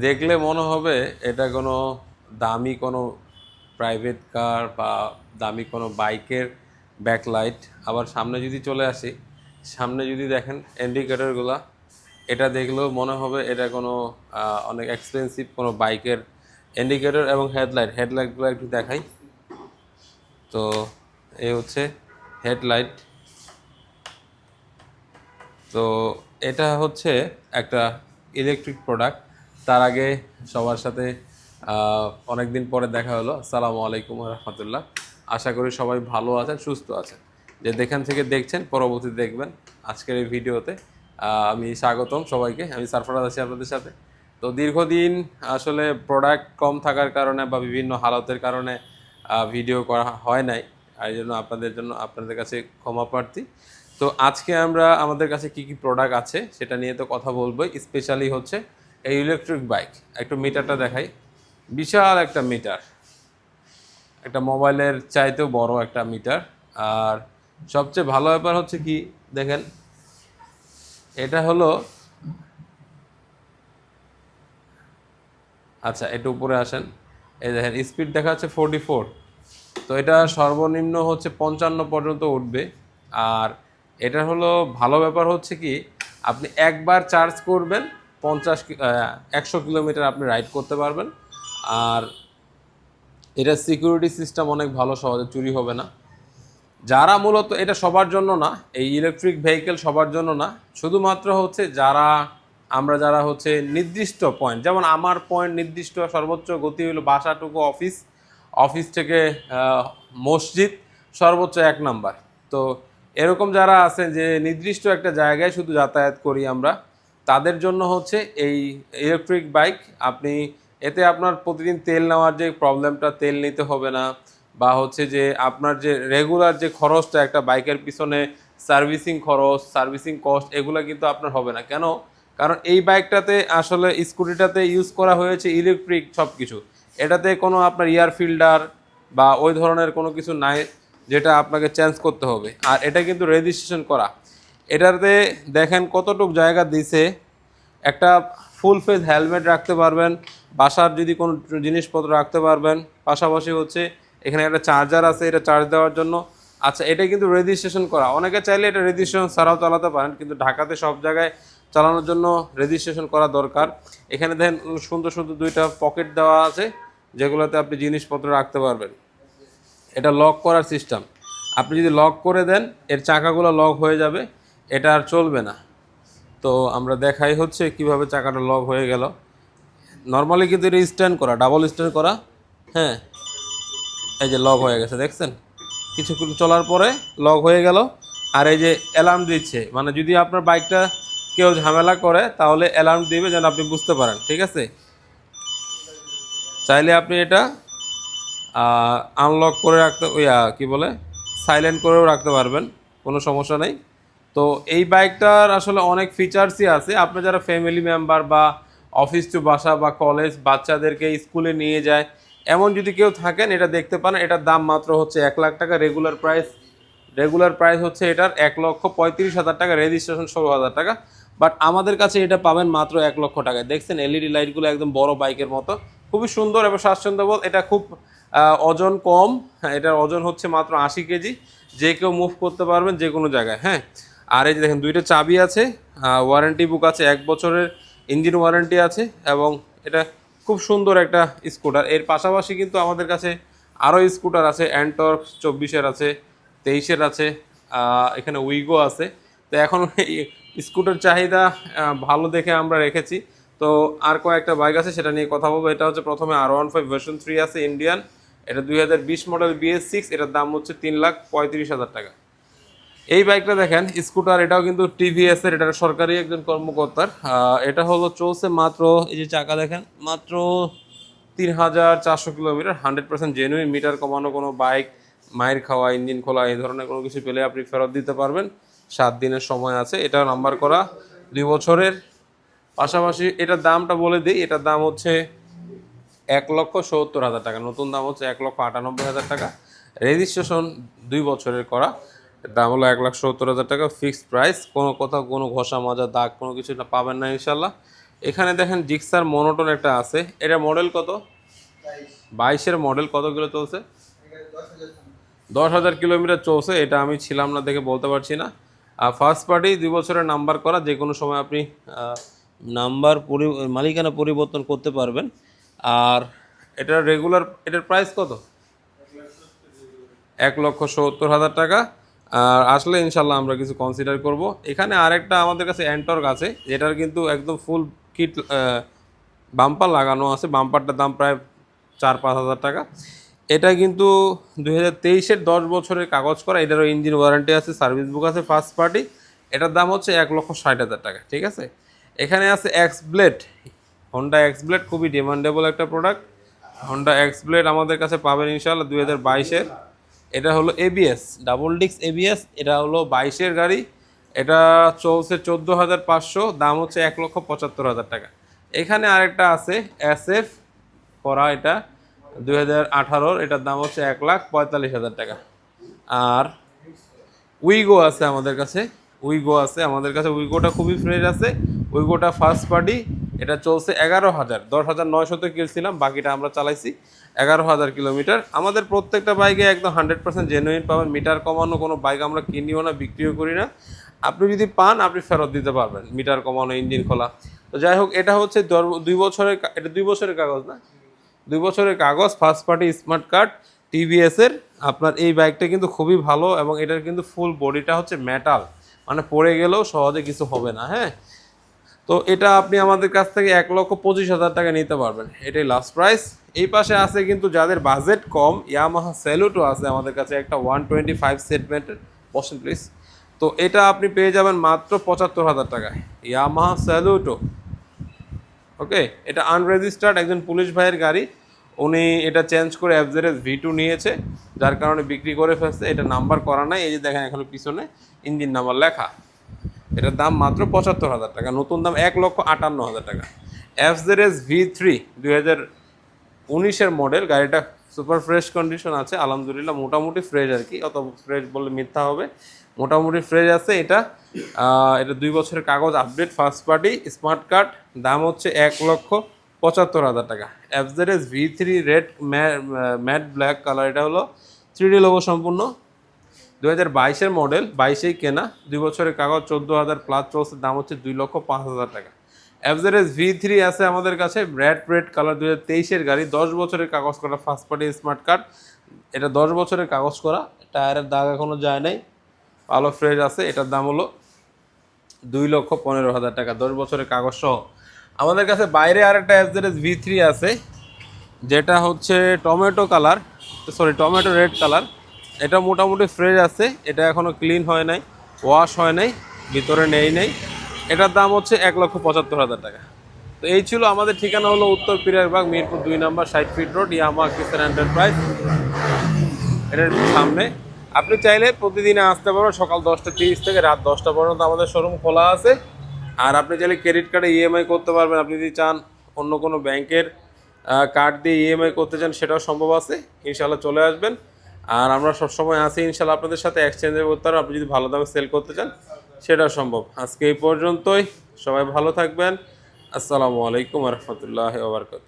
দেখলে মনে হবে এটা কোনো দামি কোনো প্রাইভেট কার বা দামি কোনো বাইকের ব্যাকলাইট আবার সামনে যদি চলে আসি, সামনে যদি দেখেন ইন্ডিকেটরগুলো এটা দেখলেও মনে হবে এটা কোনো অনেক এক্সপেন্সিভ কোনো বাইকের ইন্ডিকেটর এবং হেডলাইট হেডলাইটগুলো একটু দেখাই। তো এই হচ্ছে হেডলাইট তো এটা হচ্ছে একটা ইলেকট্রিক প্রোডাক্ট তার আগে সবার সাথে অনেক দিন পরে দেখা হলো। আসসালামু আলাইকুম রহমতুল্লাহ। আশা করি সবাই ভালো আছেন, সুস্থ আছেন। যে যেখান থেকে দেখছেন পরবর্তী দেখবেন আজকের এই ভিডিওতে। আমি স্বাগতম সবাইকে, আমি সারফরাজ আছি আপনাদের সাথে। তো দীর্ঘদিন আসলে প্রোডাক্ট কম থাকার কারণে বা বিভিন্ন হালতের কারণে ভিডিও করা হয় নাই। এই জন্য আপনাদের জন্য আপনাদের কাছে ক্ষমা প্রার্থী। তো আজকে আমরা আমাদের কাছে কি কি প্রোডাক্ট আছে, সেটা নিয়ে তো কথা বলবোই। স্পেশালি হচ্ছে এই ইলেকট্রিক বাইক একটু মিটারটা দেখাই। বিশাল একটা মিটার একটা মোবাইলের চাইতেও বড় একটা মিটার আর সবচেয়ে ভালো ব্যাপার হচ্ছে কি, দেখেন, এটা হলো আচ্ছা একটু উপরে আসেন। এই দেখেন স্পিড দেখা যাচ্ছে ফোরটি ফোর তো এটা সর্বনিম্ন হচ্ছে পঞ্চান্ন পর্যন্ত উঠবে। আর এটা হলো ভালো ব্যাপার হচ্ছে কি, আপনি একবার চার্জ করবেন পঞ্চাশ একশো কিলোমিটার আপনি রাইড করতে পারবেন। আর এটা সিকিউরিটি সিস্টেম অনেক ভালো, সহজে চুরি হবে না। যারা মূলত, এটা সবার জন্য না, এই ইলেকট্রিক ভেহিকেল সবার জন্য না, শুধুমাত্র হচ্ছে যারা, আমরা যারা হচ্ছে নির্দিষ্ট পয়েন্ট যেমন আমার পয়েন্ট নির্দিষ্ট সর্বোচ্চ গতি হলো বাসাটুকু অফিস অফিস থেকে মসজিদ, সর্বোচ্চ এক নাম্বার তো এরকম যারা আছেন যে নির্দিষ্ট একটা জায়গায় শুধু যাতায়াত করি আমরা তাদের জন্য হচ্ছে এই ইলেকট্রিক বাইক আপনি এতে আপনার প্রতিদিন তেল নেওয়ার যে প্রবলেমটা তেল নিতে হবে না বা হচ্ছে যে আপনার যে রেগুলার যে খরচটা, একটা বাইকের পিছনে সার্ভিসিং খরচ সার্ভিসিং কস্ট এগুলো কিন্তু আপনার হবে না। কেন? কারণ এই বাইকটাতে আসলে স্কুটিটাতে ইউজ করা হয়েছে ইলেকট্রিক সব কিছু এটাতে কোনো আপনার ইয়ার ফিল্টার বা ওই ধরনের কোনো কিছু নাই, যেটা আপনাকে চেঞ্জ করতে হবে। আর এটা কিন্তু রেজিস্ট্রেশন করা। এটাতে দেখেন কতটুক জায়গা দিছে। একটা ফুল ফেজ হেলমেট রাখতে পারবেন, বাসার যদি কোনো জিনিসপত্র রাখতে পারবেন, পাশাপাশি হচ্ছে এখানে একটা চার্জার আছে, এটা চার্জ দেওয়ার জন্য। আচ্ছা এটা কিন্তু রেজিস্ট্রেশন করা। অনেকে চাইলে এটা রেজিস্ট্রেশন ছাড়াও চালাতে পারেন, কিন্তু ঢাকাতে সব জায়গায় চালানোর জন্য রেজিস্ট্রেশন করা দরকার। এখানে দেখেন সুন্দর সুন্দর দুইটা পকেট দেওয়া আছে, যেগুলোতে আপনি জিনিসপত্র রাখতে পারবেন। এটা লক করার সিস্টেম আপনি যদি লক করে দেন, এর চাকাগুলো লক হয়ে যাবে। এটা আর চলবে না। তো আমরা দেখাই হচ্ছে কীভাবে চাকাটা লক হয়ে গেল। নর্মালি কিন্তু এটা স্ট্যান্ড করা ডাবল স্ট্যান্ড করা হ্যাঁ এই যে লক হয়ে গেছে, দেখছেন? কিছুক্ষণ চলার পরে লক হয়ে গেল। আর এই যে অ্যালার্ম দিচ্ছে মানে যদি আপনার বাইকটা কেউ ঝামেলা করে, তাহলে অ্যালার্ম দিবে যেন আপনি বুঝতে পারেন, ঠিক আছে? চাইলে আপনি এটা আনলক করে রাখতে ওই কি বলে? সাইলেন্ট করেও রাখতে পারবেন, কোনো সমস্যা নেই। তো এই বাইকটার আসলে অনেক ফিচার্সই আছে। আপনি যারা ফ্যামিলি মেম্বার বা অফিস টু বাসা বা কলেজ বাচ্চাদেরকে স্কুলে নিয়ে যায়, এমন যদি কেউ থাকেন, এটা দেখতে পান এটার দাম মাত্র হচ্ছে এক লাখ টাকা। রেগুলার প্রাইস রেগুলার প্রাইস হচ্ছে এটার এক লক্ষ পঁয়ত্রিশ হাজার টাকা রেজিস্ট্রেশন ষোলো হাজার টাকা। বাট আমাদের কাছে এটা পাবেন মাত্র এক লক্ষ টাকায় দেখছেন এলইডি লাইটগুলো একদম বড় বাইকের মতো। খুবই সুন্দর এবং স্বাচ্ছন্দ্যবোধ। এটা খুব ওজন কম। হ্যাঁ এটার ওজন হচ্ছে মাত্র আশি কেজি। যে কেউ মুভ করতে পারবেন যে কোনো জায়গায়। হ্যাঁ আর এই যে দেখেন, দুইটা চাবি আছে ওয়ারেন্টি বুক আছে, এক বছরের ইঞ্জিন ওয়ারেন্টি আছে, এবং এটা খুব সুন্দর একটা স্কুটার এর পাশাপাশি কিন্তু আমাদের কাছে আরও স্কুটার আছে অ্যান্টর্ক চব্বিশের আছে, তেইশের আছে এখানে উইগো আছে। তো এখন স্কুটার চাহিদা ভালো দেখে আমরা রেখেছি। তো আর কয়েকটা বাইক আছে, সেটা নিয়ে কথা বলব। এটা হচ্ছে প্রথমে R one five version three আছে ইন্ডিয়ান এটা দুই হাজার বিশ মডেল বিএস সিক্স এটার দাম হচ্ছে তিন লাখ পঁয়ত্রিশ হাজার টাকা। এই বাইকটা দেখেন, স্কুটার, এটাও কিন্তু টিভিএস এর এটা সরকারি একজন কর্মকর্তার। এটা হলো চলছে মাত্র, এই যে চাকা দেখেন, মাত্র তিন হাজার চারশো kilometre, hundred percent genuine meter কমানো কোনো বাইক, মায়ের খাওয়া, ইঞ্জিন খোলা, এই ধরনের কোনো কিছু পেলে আপনি ফেরত দিতে পারবেন। সাত দিনের সময় আছে, এটা নাম্বার করা দুই বছরের। পাশাপাশি এটার দামটা বলে দিই, এটার দাম হচ্ছে এক লক্ষ সত্তর হাজার টাকা নতুন দাম হচ্ছে এক লক্ষ আটানব্বই হাজার টাকা রেজিস্ট্রেশন দুই বছরের করা দাম হলো এক লাখ সত্তর হাজার টাকা ফিক্সড প্রাইস কোনো কোথাও কোনো ঘষা, মাজা, দাগ, কোনো কিছু পাবেন না ইনশাল্লাহ। এখানে দেখেন জিক্সার মনোটন একটা আছে, এটা মডেল কত? বাইশের মডেল কত কিলো চলছে? দশ হাজার কিলোমিটার চলছে, এটা আমি ছিলাম না দেখে বলতে পারছি না। আর ফার্স্ট পার্টি দুই বছরের নাম্বার করা, যে কোনো সময় আপনি নাম্বার পরি, মালিকানা পরিবর্তন করতে পারবেন। আর এটার রেগুলার এটার প্রাইস কত? এক লক্ষ সত্তর হাজার টাকা। আর আসলে ইনশাল্লাহ আমরা কিছু কনসিডার করব। এখানে আরেকটা আমাদের কাছে অ্যান্টর্ক আছে, যেটার কিন্তু একদম ফুল কিট বাম্পার লাগানো আছে। বাম্পারটার দাম প্রায় চার পাঁচ হাজার টাকা। এটা কিন্তু দুই হাজার তেইশের দশ বছরের কাগজ করা। এটারও ইঞ্জিন ওয়ারেন্টি আছে সার্ভিস বুক আছে ফার্স্ট পার্টি এটার দাম হচ্ছে এক লক্ষ ষাট হাজার টাকা, ঠিক আছে? এখানে আছে X blade Honda X blade খুবই ডিমান্ডেবল একটা প্রোডাক্ট হন্ডা এক্স ব্লেড আমাদের কাছে পাবেন ইনশাল্লাহ দুই হাজার বাইশের। এটা হলো এবিএস ডাবল ডিক্স এবিএস এটা হলো বাইশের গাড়ি, এটা চলছে চোদ্দ হাজার পাঁচশো, দাম হচ্ছে এক লক্ষ পঁচাত্তর হাজার টাকা। এখানে আরেকটা আছে এস এফ করা এটা, দুই হাজার আঠারোর, এটার দাম হচ্ছে এক লাখ পঁয়তাল্লিশ হাজার টাকা। আর উইগো আছে আমাদের কাছে উইগো আছে আমাদের কাছে উইগোটা খুবই ফ্রেশ আছে উইগোটা ফার্স্ট পার্টি এটা চলছে এগারো হাজার। দশ হাজার নয়শোতে কিনছিলাম বাকিটা আমরা চালাইছি এগারো হাজার কিলোমিটার। আমাদের প্রত্যেকটা বাইকে একদম হান্ড্রেড পার্সেন্ট জেনুইন পাবেন। মিটার কমানো কোনো বাইক আমরা কিনিও না, বিক্রিও করি না। আপনি যদি পান, আপনি ফেরত দিতে পারবেন, মিটার কমানো ইঞ্জিন খোলা। তো যাই হোক, এটা হচ্ছে দুই বছরের এটা দুই বছরের কাগজ না? দুই বছরের কাগজ first party smart card TVS এর। আপনার এই বাইকটা কিন্তু খুবই ভালো এবং এটার কিন্তু ফুল বডিটা হচ্ছে মেটাল মানে পড়ে গেলেও সহজে কিছু হবে না হ্যাঁ? তো এটা আপনি আমাদের কাছ থেকে এক লক্ষ পঁচিশ হাজার টাকা নিতে পারবেন। এটাই লাস্ট প্রাইস এই পাশে আছে কিন্তু যাদের বাজেট কম ইয়ামাহা স্যালুটও আছে আমাদের কাছে একটা ওয়ান টোয়েন্টি ফাইভ সেগমেন্টের বসেন প্লিজ তো এটা আপনি পেয়ে যাবেন মাত্র পঁচাত্তর হাজার টাকায়। Yamaha Saluto okay? এটা আনরেজিস্টার্ড একজন পুলিশ ভাইয়ের গাড়ি। উনি এটা চেঞ্জ করে অ্যাভজারেজ ভি টু নিয়েছে। যার কারণে বিক্রি করে ফেলছে। এটা নাম্বার করা নাই। এই যে দেখেন এখানে পিছনে ইঞ্জিন নাম্বার লেখা। এটার দাম মাত্র পঁচাত্তর হাজার টাকা, নতুন দাম এক লক্ষ আটান্ন হাজার টাকা। এফজেরেস ভি থ্রি দুই হাজার উনিশের মডেল গাড়িটা সুপার ফ্রেশ কন্ডিশন আছে, আলহামদুলিল্লাহ মোটামুটি ফ্রেশ আর কি, অত ফ্রেশ বললে মিথ্যা হবে। মোটামুটি ফ্রেশ আছে এটা এটা দুই বছরের কাগজ update first party smart card দাম হচ্ছে এক লক্ষ পঁচাত্তর হাজার টাকা। FZS V three red matte black colour এটা হলো থ্রি ডি লোগো সম্পূর্ণ। দু হাজার বাইশের মডেল, বাইশেই কেনা, দুই বছরের কাগজ, চোদ্দ হাজার প্লাস চলছে, দাম হচ্ছে দুই লক্ষ পাঁচ হাজার টাকা। অ্যাভারেজ ভি থ্রি আছে আমাদের কাছে রেড রেড কালার দু হাজার তেইশের গাড়ি, দশ বছরের কাগজ করা ফার্স্ট পার্টি স্মার্ট কার্ড এটা দশ বছরের কাগজ করা, টায়ারের দাগ এখনও যায় নাই, ভালো ফ্রেশ আছে, এটার দাম হলো দুই লক্ষ পনেরো হাজার টাকা, দশ বছরের কাগজ সহ। আমাদের কাছে বাইরে আরেকটা অ্যাভারেজ ভি থ্রি আছে, যেটা হচ্ছে tomato colour sorry tomato red colour এটা মোটামুটি ফ্রেশ আছে, এটা এখনও ক্লিন হয় নাই ওয়াশ হয় নাই, ভিতরে নেই নেই। এটার দাম হচ্ছে এক লক্ষ পঁচাত্তর হাজার টাকা। তো এই ছিল আমাদের ঠিকানা হলো উত্তর পিরারবাগ মিরপুর দুই নম্বর, ষাট ফিট রোড ইয়ামা কিসেন এন্টারপ্রাইজ এটার সামনে। আপনি চাইলে প্রতিদিনে আসতে পারবেন, সকাল দশটা তিরিশ থেকে রাত দশটা পর্যন্ত আমাদের শোরুম খোলা আছে। আর আপনি চাইলে ক্রেডিট কার্ডে ইএমআই করতে পারবেন। আপনি যদি চান অন্য কোনো ব্যাংকের কার্ড দিয়ে ইএমআই করতে চান, সেটাও সম্ভব আছে। ইনশাল্লাহ চলে আসবেন। আর আমরা সবসময় আছি, ইনশাল্লাহ আপনাদের সাথে এক্সচেঞ্জের করতে পারব আপনি যদি ভালো দামে সেল করতে চান সেটা সম্ভব। আজকে এই পর্যন্তই। সবাই ভালো থাকবেন। আসসালামু আলাইকুম রহমতুল্লাহ ওবরকাত